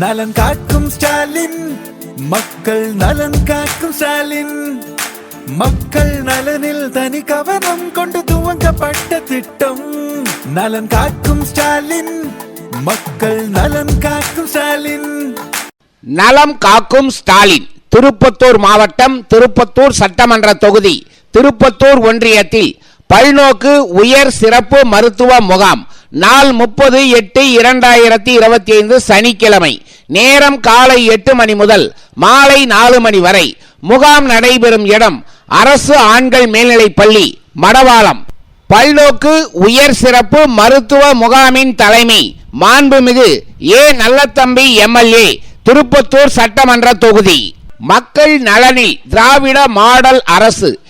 நலன் காக்கும் ஸ்டாலின் மக்கள் நலன் காக்கும் ஸ்டாலின். மக்கள் நலனில் தனி கவனம் கொண்டு துவங்கப்பட்ட திட்டம். நலன் காக்கும் ஸ்டாலின் மக்கள் நலன் காக்கும் ஸ்டாலின். நலம் காக்கும் ஸ்டாலின் திருப்பத்தூர் மாவட்டம் திருப்பத்தூர் சட்டமன்ற தொகுதி திருப்பத்தூர் ஒன்றியத்தில் பல்நோக்கு உயர் சிறப்பு மருத்துவ முகாம். நாள் முப்பது எட்டு இரண்டாயிரத்தி இருபத்தி ஐந்து சனிக்கிழமை. நேரம் காலை எட்டு மணி முதல் மாலை நாலு மணி வரை. முகாம் நடைபெறும் இடம் அரசு ஆண்கள் மேல்நிலைப் பள்ளி மடவாளம். பல்நோக்கு உயர் சிறப்பு மருத்துவ முகாமின் தலைமை மாண்புமிகு ஏ. நல்லத்தம்பி எம்எல்ஏ திருப்பத்தூர் சட்டமன்ற தொகுதி. மக்கள் நலனில் திராவிட மாடல் அரசு.